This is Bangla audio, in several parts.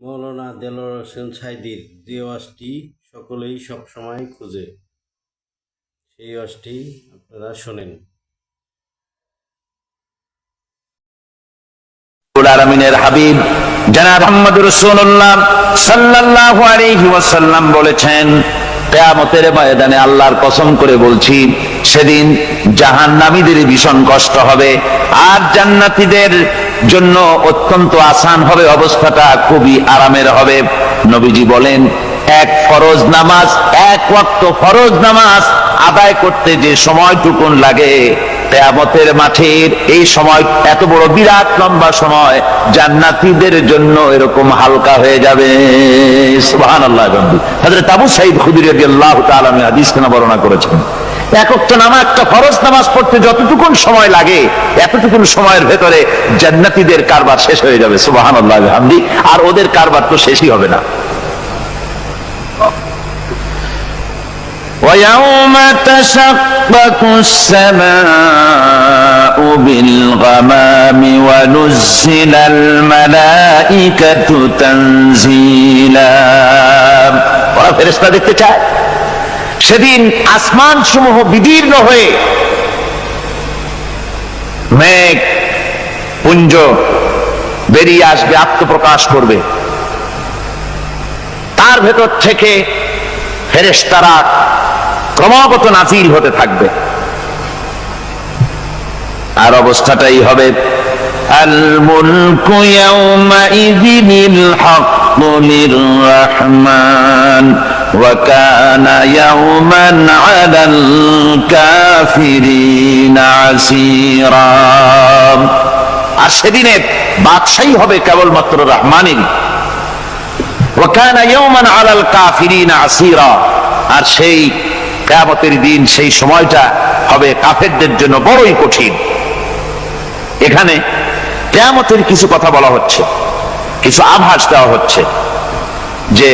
মৌলানা দেলোয়ার হোসেন সাইদির যে ওয়াজটি সকলেই সবসময় খুঁজে, সেই ওয়াজটি আপনারা শোনেন। হাবিব মোহাম্মদ রসুল্লাহ ওয়াসাল্লাম বলেছেন, কেয়ামতের ময়দানে আল্লাহর কসম করে বলছি, সেদিন জাহান্নামীদের ভীষণ কষ্ট হবে, আর জান্নাতীদের জন্য অত্যন্ত আসান হবে, অবস্থাটা খুবই আরামের হবে। নবীজি বলেন, এক ফরজ নামাজ, এক ওয়াক্ত ফরজ নামাজ আদায় করতে যে সময়টুকুন লাগে, কেয়ামতের মাঠের এই সময়, এত বড় বিরাট লম্বা সময় জান্নাতীদের জন্য এরকম হালকা হয়ে যাবে। সুবহানাল্লাহ, বন্ধু। হযরত আবু সাঈদ খুদরি রাদিয়াল্লাহু তাআলা হাদিস বর্ণনা করেছেন। একক তো নামা একটা ফরজ নামাজ পড়তে যতটুকুন সময় লাগে এতটুকুন সময়ের ভেতরে জান্নাতীদের কারবার শেষ হয়ে যাবে সুবহানাল্লাহ হামদি আর ওদের কারবার তো শেষই হবে না ويوم تشقق السماء بالغمام ونزل الملائكة تنزيلا ওরা ফেরেশতা দেখতে চায় সেদিন আসমান সমূহ বিদীর্ণ হয়ে মেঘ, পুঞ্জ বেরিয়ে আসবে, আত্মপ্রকাশ করবে। তার ভেতর থেকে ফেরেশতারা ক্রমাগত নাজিল হতে থাকবে। আর অবস্থাটাই হবে আল মুলকু ইয়াউমাইযিনিল হাক্কু কানা ইয়াওমান আলাল কাফিরিনা আসীরা আর সেদিনে বাদশাহী হবে কেবলমাত্র রহমানেরই ওয়াকানা ইয়াওমান কাফিরিনা আর সেই কিয়ামতের দিন, সেই সময়টা হবে কাফেরদের জন্য বড়ই কঠিন। এখানে কিয়ামতের কিছু কথা বলা হচ্ছে, কিছু আভাস দেওয়া হচ্ছে যে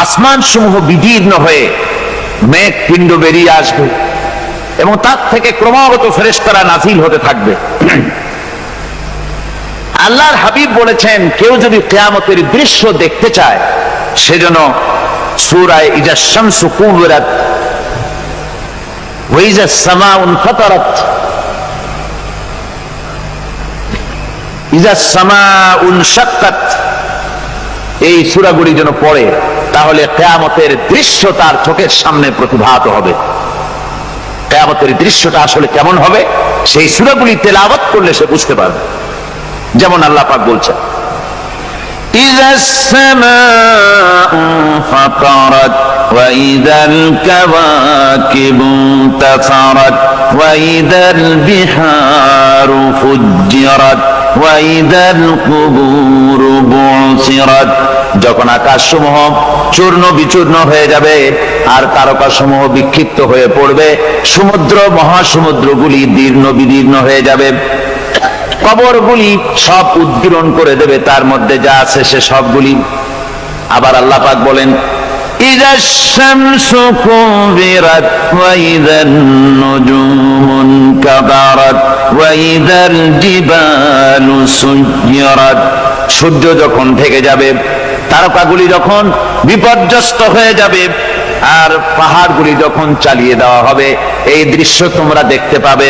আসমান সমূহ বিদীর্ণ হয়ে মেঘ পিণ্ড বেরিয়ে আসবে এবং তার থেকে ক্রমাগত ফেরেশতারা নাজিল হতে থাকবে। আল্লাহর হাবিব বলেছেন, কেউ যদি কেয়ামতের দৃশ্য দেখতে চায় সেজন্য সুরায় ইজা কুবরাত এই সূরাগুলি যেন পড়ে। তাহলে কেয়ামতের দৃশ্য তার চোখের সামনে প্রতিভাত হবে কেয়ামতের দৃশ্যটা আসলে কেমন হবে সেই সূরাগুলি তেলাওয়াত করলে সে বুঝতে পারবে যেমন আল্লাহ পাক বলছেন إذا السماء فطرت وإذا الكواكب انتثرت وإذا البحار فجرت যখন আকাশ সমূহ চূর্ণ বিচূর্ণ হয়ে যাবে আর তারকা সমূহ বিক্ষিপ্ত হয়ে পড়বে, সমুদ্র মহাসমুদ্রগুলি দীর্ণ বিদীর্ণ হয়ে যাবে। কবরগুলি সব উদ্গীরণ করে দেবে, তার মধ্যে যা আছে সে সবগুলি। আবার আল্লাপাক বলেন إذا الشمس كورت وإذا النجوم انكدرت وإذا الجبال سيرت সূর্য যখন থেকে যাবে তারকাগুলি যখন বিপর্যস্ত হয়ে যাবে আর পাহাড়গুলি যখন চালিয়ে দেওয়া হবে এই দৃশ্য তোমরা দেখতে পাবে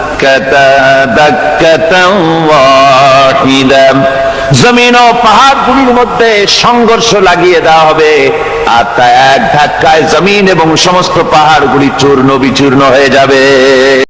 জমিন ও পাহাড় গুলির মধ্যে সংঘর্ষ লাগিয়ে দেওয়া হবে। আর তা এক ধাক্কায় জমিন এবং সমস্ত পাহাড়গুলি চূর্ণ বিচূর্ণ হয়ে যাবে।